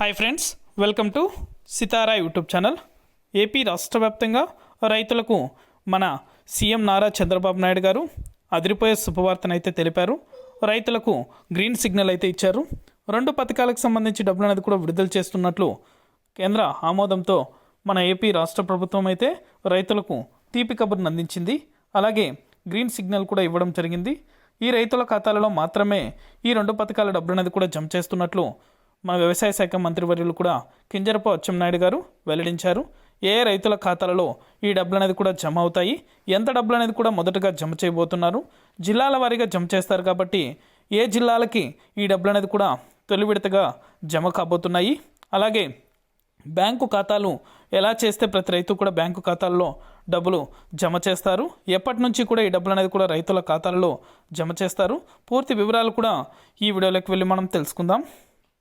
Hi friends welcome to Sitara YouTube channel AP రాష్ట్ర వ్యాప్తంగా రైతులకు మన సీఎం నారా చంద్రబాబు నాయుడు గారు అదిరిపోయే శుభవార్తను అయితే తెలిపారు. రైతులకు గ్రీన్ సిగ్నల్ అయితే ఇచ్చారు. రెండు పథకాలకు సంబంధించి డబ్బులు అనేది కూడా విడుదల చేస్తున్నట్లు కేంద్ర ఆమోదంతో మన ఏపీ రాష్ట్ర ప్రభుత్వం అయితే రైతులకు తీపి కబుర్ను అందించింది. అలాగే గ్రీన్ సిగ్నల్ కూడా ఇవ్వడం జరిగింది. ఈ రైతుల ఖాతాలలో మాత్రమే ఈ రెండు పథకాల డబ్బులు అనేది కూడా జమ చేస్తున్నట్లు మన వ్యవసాయ శాఖ మంత్రివర్యులు కూడా కింజరపు అచ్చెన్నాయుడు గారు వెల్లడించారు. ఏ ఏ రైతుల ఖాతాలలో ఈ డబ్బులు అనేది కూడా జమ అవుతాయి? ఎంత డబ్బులు అనేది కూడా మొదటగా జమ చేయబోతున్నారు? జిల్లాల వారీగా జమ చేస్తారు కాబట్టి ఏ జిల్లాలకి ఈ డబ్బులు అనేది కూడా తొలి విడతగా జమ కాబోతున్నాయి? అలాగే బ్యాంకు ఖాతాలు ఎలా చేస్తే ప్రతి రైతు కూడా బ్యాంకు ఖాతాల్లో డబ్బులు జమ చేస్తారు? ఎప్పటి నుంచి కూడా ఈ డబ్బులు అనేది కూడా రైతుల ఖాతాల్లో జమ చేస్తారు? పూర్తి వివరాలు కూడా ఈ వీడియోలోకి వెళ్ళి మనం తెలుసుకుందాం.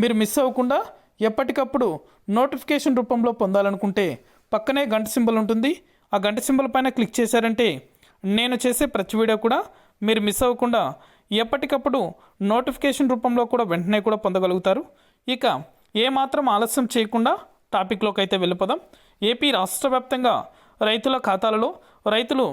మీరు మిస్ అవ్వకుండా ఎప్పటికప్పుడు నోటిఫికేషన్ రూపంలో పొందాలనుకుంటే పక్కనే గంట సింబల్ ఉంటుంది. ఆ గంట సింబల్ పైన క్లిక్ చేశారంటే నేను చేసే ప్రతి వీడియో కూడా మీరు మిస్ అవ్వకుండా ఎప్పటికప్పుడు నోటిఫికేషన్ రూపంలో కూడా వెంటనే కూడా పొందగలుగుతారు. ఇక ఏమాత్రం ఆలస్యం చేయకుండా టాపిక్లోకి అయితే వెళ్ళిపోదాం. ఏపీ రాష్ట్ర వ్యాప్తంగా రైతుల ఖాతాలలో రైతులు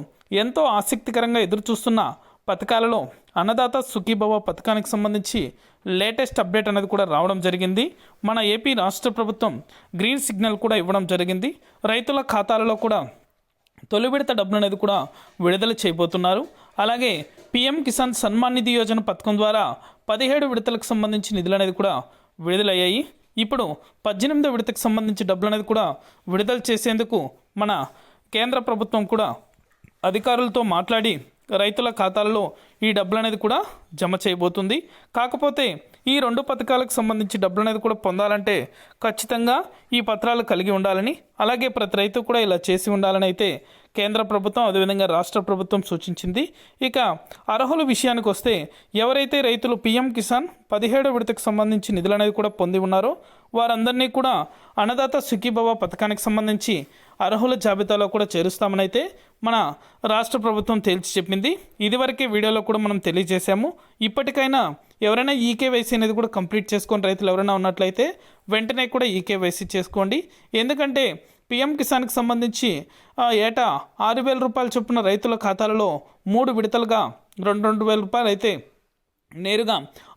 ఎంతో ఆసక్తికరంగా ఎదురు చూస్తున్న పథకాలలో అన్నదాత సుఖీభవ పథకానికి సంబంధించి లేటెస్ట్ అప్డేట్ అనేది కూడా రావడం జరిగింది. మన ఏపీ రాష్ట్ర ప్రభుత్వం గ్రీన్ సిగ్నల్ కూడా ఇవ్వడం జరిగింది. రైతుల ఖాతాలలో కూడా తొలి విడత డబ్బులు అనేది కూడా విడుదల చేయబోతున్నారు. అలాగే పీఎం కిసాన్ సన్మాన్ నిధి యోజన పథకం ద్వారా పదిహేడు విడతలకు సంబంధించి నిధులు అనేది కూడా విడుదలయ్యాయి. ఇప్పుడు పద్దెనిమిదో విడతకు సంబంధించి డబ్బులు అనేది కూడా విడుదల చేసేందుకు మన కేంద్ర ప్రభుత్వం కూడా అధికారులతో మాట్లాడి రైతుల ఖాతాలలో ఈ డబ్బులు అనేది కూడా జమ చేయబోతుంది. కాకపోతే ఈ రెండు పథకాలకు సంబంధించి డబ్బులు అనేది కూడా పొందాలంటే ఖచ్చితంగా ఈ పత్రాలు కలిగి ఉండాలని అలాగే ప్రతి రైతు కూడా ఇలా చేసి ఉండాలని అయితే కేంద్ర ప్రభుత్వం అదేవిధంగా రాష్ట్ర ప్రభుత్వం సూచించింది. ఇక అర్హుల విషయానికి వస్తే ఎవరైతే రైతులు పీఎం కిసాన్ పదిహేడు విడతకు సంబంధించి నిధులు అనేది కూడా పొంది ఉన్నారో వారందరినీ కూడా అన్నదాత సుఖీభవ పథకానికి సంబంధించి అర్హుల జాబితాలో కూడా చేరుస్తామని అయితే మన రాష్ట్ర ప్రభుత్వం తేల్చి చెప్పింది. ఇదివరకే వీడియోలో కూడా మనం తెలియజేశాము. ఇప్పటికైనా ఎవరైనా ఈకేవైసీ అనేది కూడా కంప్లీట్ చేసుకొని రైతులు ఎవరైనా ఉన్నట్లయితే వెంటనే కూడా ఈకేవైసీ చేసుకోండి. ఎందుకంటే పీఎం కిసాన్కి సంబంధించి ఏటా ఆరు వేల రూపాయలు చొప్పున రైతుల ఖాతాలలో మూడు విడతలుగా రెండు రెండు వేల రూపాయలు అయితే నేరుగా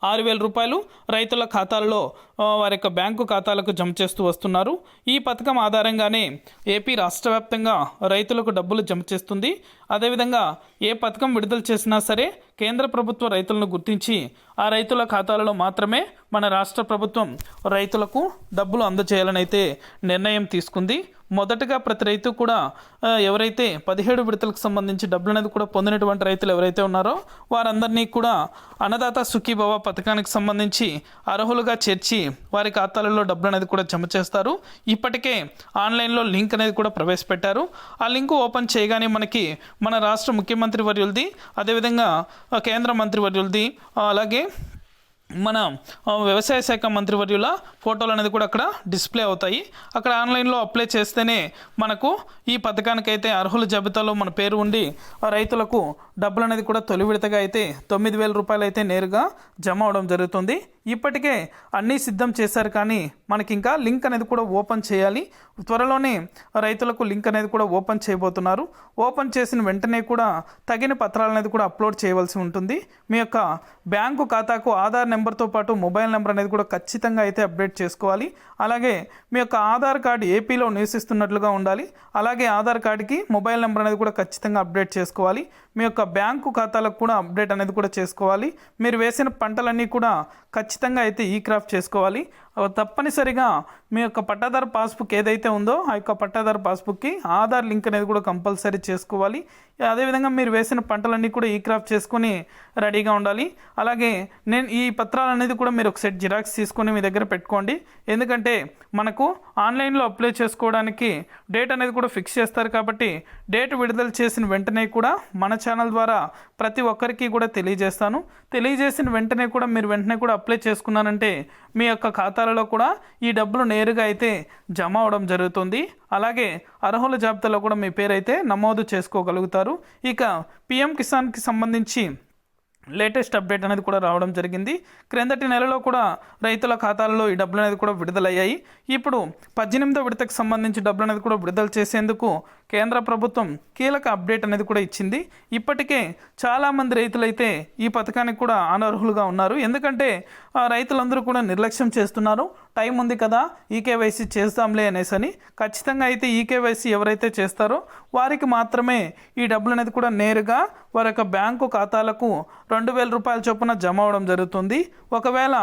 ఆరు వేల రూపాయలు రైతుల ఖాతాలలో వారి యొక్క బ్యాంకు ఖాతాలకు జమ చేస్తూ వస్తున్నారు. ఈ పథకం ఆధారంగానే ఏపీ రాష్ట్ర వ్యాప్తంగా రైతులకు డబ్బులు జమ చేస్తుంది. అదేవిధంగా ఏ పథకం విడుదల చేసినా సరే కేంద్ర ప్రభుత్వ రైతులను గుర్తించి ఆ రైతుల ఖాతాలలో మాత్రమే మన రాష్ట్ర ప్రభుత్వం రైతులకు డబ్బులు అందజేయాలని అయితే నిర్ణయం తీసుకుంది. మొదటగా ప్రతి రైతు కూడా ఎవరైతే పదిహేడు విడతలకు సంబంధించి డబ్బులు అనేది కూడా పొందినటువంటి రైతులు ఎవరైతే ఉన్నారో వారందరినీ కూడా అన్నదాత సుఖీభవ పథకానికి సంబంధించి అర్హులుగా చేర్చి వారి ఖాతాలలో డబ్బులు అనేది కూడా జమ చేస్తారు. ఇప్పటికే ఆన్లైన్లో లింక్ అనేది కూడా ప్రవేశపెట్టారు. ఆ లింక్ ఓపెన్ చేయగానే మనకి మన రాష్ట్ర ముఖ్యమంత్రి వర్యులది అదేవిధంగా కేంద్ర మంత్రి వర్యులది అలాగే మన వ్యవసాయ శాఖ మంత్రివర్యుల ఫోటోలు అనేది కూడా అక్కడ డిస్ప్లే అవుతాయి. అక్కడ ఆన్లైన్లో అప్లై చేస్తేనే మనకు ఈ పథకానికైతే అర్హుల జాబితాలో మన పేరు ఉండి ఆ రైతులకు డబ్బులు అనేది కూడా తొలి విడతగా అయితే తొమ్మిది వేల రూపాయలు అయితే నేరుగా జమ అవడం జరుగుతుంది. ఇప్పటికే అన్నీ సిద్ధం చేశారు కానీ మనకి ఇంకా లింక్ అనేది కూడా ఓపెన్ చేయాలి. త్వరలోనే రైతులకు లింక్ అనేది కూడా ఓపెన్ చేయబోతున్నారు. ఓపెన్ చేసిన వెంటనే కూడా తగిన పత్రాలు అనేది కూడా అప్లోడ్ చేయవలసి ఉంటుంది. మీ యొక్క బ్యాంకు ఖాతాకు ఆధార్ నెంబర్తో పాటు మొబైల్ నెంబర్ అనేది కూడా ఖచ్చితంగా అయితే అప్డేట్ చేసుకోవాలి. అలాగే మీ యొక్క ఆధార్ కార్డు ఏపీలో నివసిస్తున్నట్లుగా ఉండాలి. అలాగే ఆధార్ కార్డుకి మొబైల్ నెంబర్ అనేది కూడా ఖచ్చితంగా అప్డేట్ చేసుకోవాలి. మీ యొక్క బ్యాంకు ఖాతాలకు కూడా అప్డేట్ అనేది కూడా చేసుకోవాలి. మీరు వేసిన పంటలన్నీ కూడా ఖచ్చితంగా అయితే ఈ క్రాఫ్ట్ చేసుకోవాలి. తప్పనిసరిగా మీ యొక్క పట్టాదారు పాస్బుక్ ఏదైతే ఉందో ఆ యొక్క పట్టాదారు పాస్బుక్కి ఆధార్ లింక్ అనేది కూడా కంపల్సరీ చేసుకోవాలి. అదేవిధంగా మీరు వేసిన పంటలన్నీ కూడా ఈ క్రాప్ చేసుకొని రెడీగా ఉండాలి. అలాగే నేను ఈ పత్రాలు అనేది కూడా మీరు ఒక సెట్ జిరాక్స్ తీసుకొని మీ దగ్గర పెట్టుకోండి. ఎందుకంటే మనకు ఆన్లైన్లో అప్లై చేసుకోవడానికి డేట్ అనేది కూడా ఫిక్స్ చేస్తారు కాబట్టి డేట్ విడుదల చేసిన వెంటనే కూడా మన ఛానల్ ద్వారా ప్రతి ఒక్కరికి కూడా తెలియజేస్తాను. తెలియజేసిన వెంటనే కూడా మీరు వెంటనే కూడా అప్లై చేసుకున్నారంటే మీ యొక్క ఖాతా ఖాతాలలో కూడా ఈ డబ్బులు నేరుగా అయితే జమ అవడం జరుగుతుంది. అలాగే అర్హుల జాబితాలో కూడా మీ పేరు అయితే నమోదు చేసుకోగలుగుతారు. ఇక పిఎం కిసాన్కి సంబంధించి లేటెస్ట్ అప్డేట్ అనేది కూడా రావడం జరిగింది. క్రిందటి నెలలో కూడా రైతుల ఖాతాల్లో ఈ డబ్బులు అనేది కూడా విడుదలయ్యాయి. ఇప్పుడు పద్దెనిమిదో విడతకు సంబంధించి డబ్బులు అనేది కూడా విడుదల చేసేందుకు కేంద్ర ప్రభుత్వం కీలక అప్డేట్ అనేది కూడా ఇచ్చింది. ఇప్పటికే చాలామంది రైతులైతే ఈ పథకానికి కూడా అనర్హులుగా ఉన్నారు. ఎందుకంటే ఆ రైతులందరూ కూడా నిర్లక్ష్యం చేస్తున్నారు. టైం ఉంది కదా ఈకేవైసీ చేస్తాంలే అనేసి అని ఖచ్చితంగా అయితే ఈకేవైసీ ఎవరైతే చేస్తారో వారికి మాత్రమే ఈ డబ్బులు అనేది కూడా నేరుగా వారి యొక్క బ్యాంకు ఖాతాలకు రెండు వేల రూపాయల చొప్పున జమ అవడం జరుగుతుంది. ఒకవేళ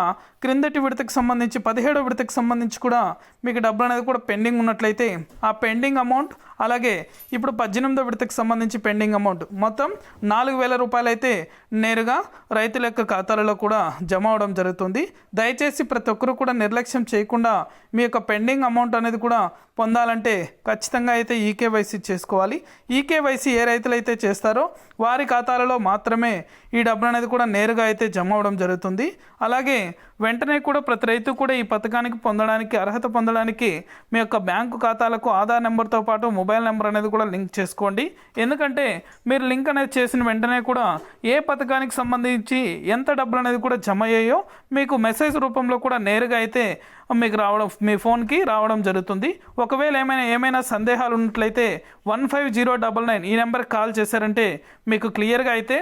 క్రిందటి విడతకు సంబంధించి పదిహేడో విడతకు సంబంధించి కూడా మీకు డబ్బులు అనేది కూడా పెండింగ్ ఉన్నట్లయితే ఆ పెండింగ్ అమౌంట్ అలాగే ఇప్పుడు పద్దెనిమిదో విడతకు సంబంధించి పెండింగ్ అమౌంట్. మొత్తం నాలుగు వేల రూపాయలు అయితే నేరుగా రైతుల యొక్క ఖాతాలలో కూడా జమ అవడం జరుగుతుంది. దయచేసి ప్రతి ఒక్కరు కూడా నిర్లక్ష్యం చేయకుండా మీ యొక్క పెండింగ్ అమౌంట్ అనేది కూడా పొందాలంటే ఖచ్చితంగా అయితే ఈకేవైసీ చేసుకోవాలి. ఈకేవైసీ ఏ రైతులు అయితే చేస్తారో వారి ఖాతాలలో మాత్రమే ఈ డబ్బులు అనేది కూడా నేరుగా అయితే జమ అవడం జరుగుతుంది. అలాగే వెంటనే కూడా ప్రతి రైతు కూడా ఈ పథకానికి పొందడానికి అర్హత పొందడానికి మీ యొక్క బ్యాంకు ఖాతాలకు ఆధార్ నెంబర్తో పాటు మొబైల్ నెంబర్ అనేది కూడా లింక్ చేసుకోండి. ఎందుకంటే మీరు లింక్ అనేది చేసిన వెంటనే కూడా ఏ పథకానికి సంబంధించి ఎంత డబ్బులు అనేది కూడా జమ అయ్యాయో మీకు మెసేజ్ రూపంలో కూడా నేరుగా అయితే మీకు రావడం మీ ఫోన్కి రావడం జరుగుతుంది. ఒకవేళ ఏమైనా ఏమైనా సందేహాలు ఉన్నట్లయితే one five zero double nine ఈ నెంబర్కి కాల్ చేశారంటే మీకు క్లియర్గా అయితే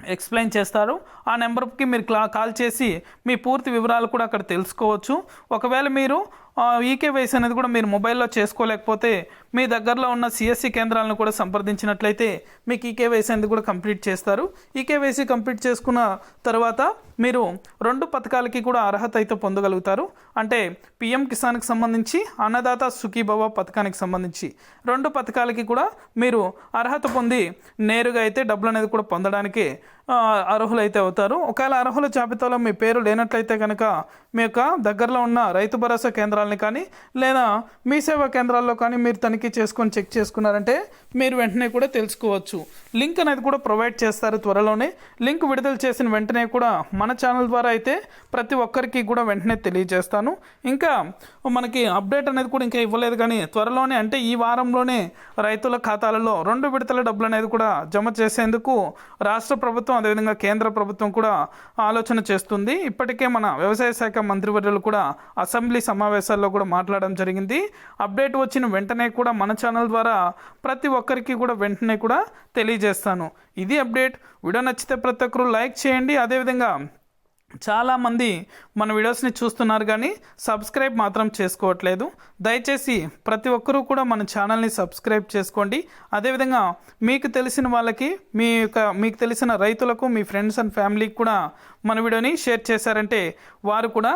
ఎక్స్ప్లెయిన్ చేస్తారు. ఆ నెంబర్కి మీరు క్లా కాల్ చేసి మీ పూర్తి వివరాలు కూడా అక్కడ తెలుసుకోవచ్చు. ఒకవేళ మీరు ఈకేవైసీ అనేది కూడా మీరు మొబైల్లో చేసుకోలేకపోతే మీ దగ్గరలో ఉన్న సిఎస్సి కేంద్రాలను కూడా సంప్రదించినట్లయితే మీకు ఈకేవైసీ అనేది కూడా కంప్లీట్ చేస్తారు. ఈకేవైసీ కంప్లీట్ చేసుకున్న తర్వాత మీరు రెండు పథకాలకి కూడా అర్హత అయితే పొందగలుగుతారు. అంటే పిఎం కిసాన్కి సంబంధించి అన్నదాత సుఖీభవ పథకానికి సంబంధించి రెండు పథకాలకి కూడా మీరు అర్హత పొంది నేరుగా అయితే డబ్బులు అనేది కూడా పొందడానికి అర్హులైతే అవుతారు. ఒకవేళ అర్హుల జాబితాలో మీ పేరు లేనట్లయితే కనుక మీ యొక్క దగ్గరలో ఉన్న రైతు భరోసా కేంద్రాలని కానీ లేదా మీ సేవా కేంద్రాల్లో కానీ మీరు తనిఖీ చేసుకొని చెక్ చేసుకున్నారంటే మీరు వెంటనే కూడా తెలుసుకోవచ్చు. లింక్ అనేది కూడా ప్రొవైడ్ చేస్తారు త్వరలోనే. లింక్ విడుదల చేసిన వెంటనే కూడా మన ఛానల్ ద్వారా అయితే ప్రతి ఒక్కరికి కూడా వెంటనే తెలియజేస్తాను. ఇంకా మనకి అప్డేట్ అనేది కూడా ఇంకా ఇవ్వలేదు కానీ త్వరలోనే అంటే ఈ వారంలోనే రైతుల ఖాతాలలో రెండు విడతల డబ్బులు అనేది కూడా జమ చేసేందుకు రాష్ట్ర ప్రభుత్వం ప్రభుత్వం అదేవిధంగా కేంద్ర ప్రభుత్వం కూడా ఆలోచన చేస్తుంది. ఇప్పటికే మన వ్యవసాయ శాఖ మంత్రివర్యులు కూడా అసెంబ్లీ సమావేశాల్లో కూడా మాట్లాడడం జరిగింది. అప్డేట్ వచ్చిన వెంటనే కూడా మన ఛానల్ ద్వారా ప్రతి ఒక్కరికి కూడా వెంటనే కూడా తెలియజేస్తాను. ఇది అప్డేట్. వీడియో నచ్చితే ప్రతి ఒక్కరు లైక్ చేయండి. అదేవిధంగా చాలామంది మన వీడియోస్ని చూస్తున్నారు కానీ సబ్స్క్రైబ్ మాత్రం చేసుకోవట్లేదు. దయచేసి ప్రతి ఒక్కరూ కూడా మన ఛానల్ని సబ్స్క్రైబ్ చేసుకోండి. అదేవిధంగా మీకు తెలిసిన వాళ్ళకి మీ యొక్క మీకు తెలిసిన రైతులకు మీ ఫ్రెండ్స్ అండ్ ఫ్యామిలీకి కూడా మన వీడియోని షేర్ చేశారంటే వారు కూడా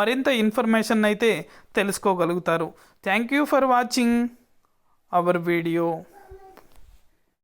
మరింత ఇన్ఫర్మేషన్ అయితే తెలుసుకోగలుగుతారు. Thank you for watching our video.